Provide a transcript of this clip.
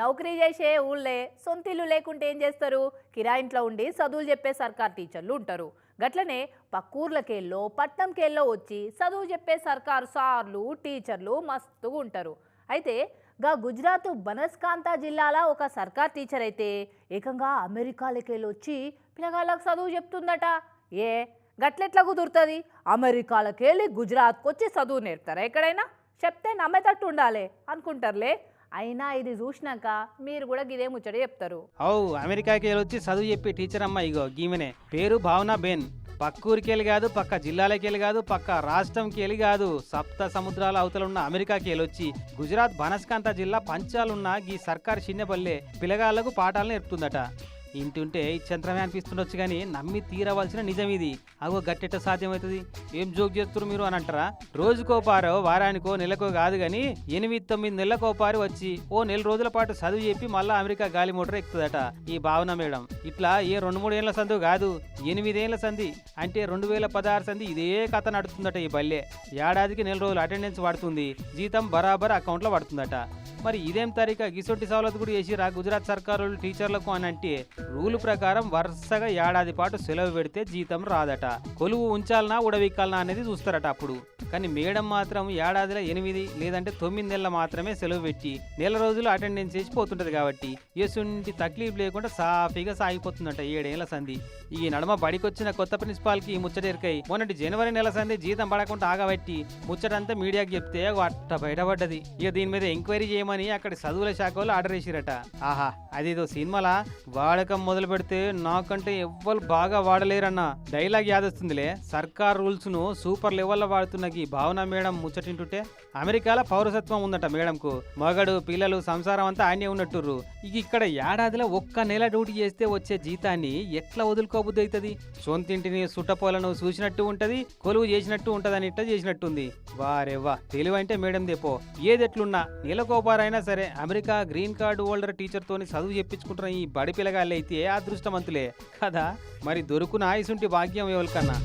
నౌకరీ చేసే ఊళ్ళే సొంత ఇల్లు లేకుంటే ఏం చేస్తారు? కిరాయింట్లో ఉండి చదువులు చెప్పే సర్కార్ టీచర్లు ఉంటారు. గట్లనే పక్కూర్లకేళ్ళో పట్నంకేళ్ళో వచ్చి చదువు చెప్పే సర్కారు సార్లు టీచర్లు మస్తుగా ఉంటారు. అయితే గా గుజరాత్ బనస్కాంత జిల్లాల ఒక సర్కార్ టీచర్ అయితే ఏకంగా అమెరికాలకెళ్ళి వచ్చి పిల్లగాళ్ళకు చదువు చెప్తుందట. ఏ? గట్లెట్లా కుదురుతుంది? అమెరికాలకెళ్ళి గుజరాత్కి వచ్చి చదువు నేర్పుతారా ఎక్కడైనా? చెప్తే నమ్మేటట్టు ఉండాలి అనుకుంటారులే. అయినా ఇది చూసినాక మీరు కూడా ఇదే ముచ్చట చెప్తారు. అవు అమెరికాకి వెళ్ళి వచ్చి చదువు చెప్పి టీచర్ అమ్మ ఇగో గీమెనే. పేరు భావన బెన్. పక్క ఊరికి వెళ్ళి కాదు పక్క జిల్లాలకి వెళ్ళి కాదు పక్క రాష్ట్రంకి వెళ్ళి కాదు సప్త సముద్రాల అవతల ఉన్న అమెరికాకి వెళ్ళొచ్చి గుజరాత్ బనస్కాంత జిల్లా పంచాలున్న ఈ సర్కార్ చిన్నపల్లె పిల్లగాళ్ళకు పాఠాలు నేర్పుతుందట. ఇంటుంటే చంద్రమే అనిపిస్తుండొచ్చు కానీ నమ్మి తీరవలసిన నిజం ఇది అగో గట్టెట్ట సాధ్యమవుతుంది. ఏం జోక్ చేస్తున్నారు మీరు అని అంటారా? రోజుకో పారో వారానికో నెలకో కాదు కానీ ఎనిమిది తొమ్మిది నెలలకో పారి వచ్చి ఓ నెల రోజుల పాటు చదువు చెప్పి మళ్ళా అమెరికా గాలి మోటార్ ఎక్కుతుందట ఈ భావన మేడం. ఇట్లా ఏ రెండు మూడు ఏళ్ళ సందు కాదు ఎనిమిదేళ్ళ సంధి అంటే రెండు వేల పదహారు సంధి ఇదే కథ నడుతుందట ఈ బల్లె. ఏడాదికి నెల రోజులు అటెండెన్స్ పడుతుంది జీతం బరాబర్ అకౌంట్లో పడుతుందట. మరి ఇదేం తరీక గిసొట్టి సవలత్ కూడా చేసిరా గుజరాత్ సర్కారు టీచర్లకు అని అంటే రూల్ ప్రకారం వరుసగా ఏడాది పాటు సెలవు పెడితే జీతం రాదట. కొలువు ఉంచాలనా ఉడవిక్కాలనా అనేది చూస్తారట అప్పుడు. కానీ మేడం మాత్రం ఏడాదిలో ఎనిమిది లేదంటే తొమ్మిది నెలల మాత్రమే సెలవు పెట్టి నెల రోజులు అటెండెన్స్ చేసి పోతుంటది కాబట్టి ఎసుంటి తక్లీఫ్ లేకుండా సాఫీగా సాగిపోతుందట ఏడేళ్ళ సంధి. ఈ నడమ బడికొచ్చిన కొత్త ప్రిన్సిపాల్కి ఈ ముచ్చట ఎరికాయి మొన్నటి జనవరి నెల సంధి జీతం పడకుండా ఆగబట్టి ముచ్చటంతా మీడియాకి చెప్తే అట్ట బయటపడ్డది. ఇక దీని మీద ఎంక్వైరీ చేయమని అక్కడ చదువుల శాఖ వాళ్ళు ఆర్డర్ చేసిరట ఆహా అదేదో సినిమాలా? వాడకం మొదలు పెడితే నాకంటే ఎవ్వరు బాగా వాడలేరన్న డైలాగ్ యాదొస్తుందిలే. సర్కార్ రూల్స్ను సూపర్ లెవెల్లో వాడుతున్న ఈ భావన మేడం ముచ్చటింటుంటే అమెరికాలో పౌరసత్వం ఉందట మేడంకు. మగడు పిల్లలు సంసారం అంతా ఆయనే ఉన్నట్టుర్రు. ఇక ఇక్కడ ఏడాదిలో ఒక్క నెల డ్యూటీ చేస్తే వచ్చే జీతాన్ని ఎట్లా వదులుకోబుద్ది అవుతుంది సొంతింటిని సుట్టపోలను చూసినట్టు ఉంటది కొలువు చేసినట్టు ఉంటదని ఇట్ట చేసినట్టుంది. వారెవ్వా తెలివంటే మేడం దేపో ఏదెట్లున్నా ఎవరైనా సరే అమెరికా గ్రీన్ కార్డు హోల్డర్ టీచర్తోని చదువు చెప్పించుకుంటున్న ఈ బడి పిల్లగాళ్ళైతే అదృష్టవంతులే. కదా? మరి దొరుకున ఆయుసుంటి భాగ్యం ఎవరికన్నా?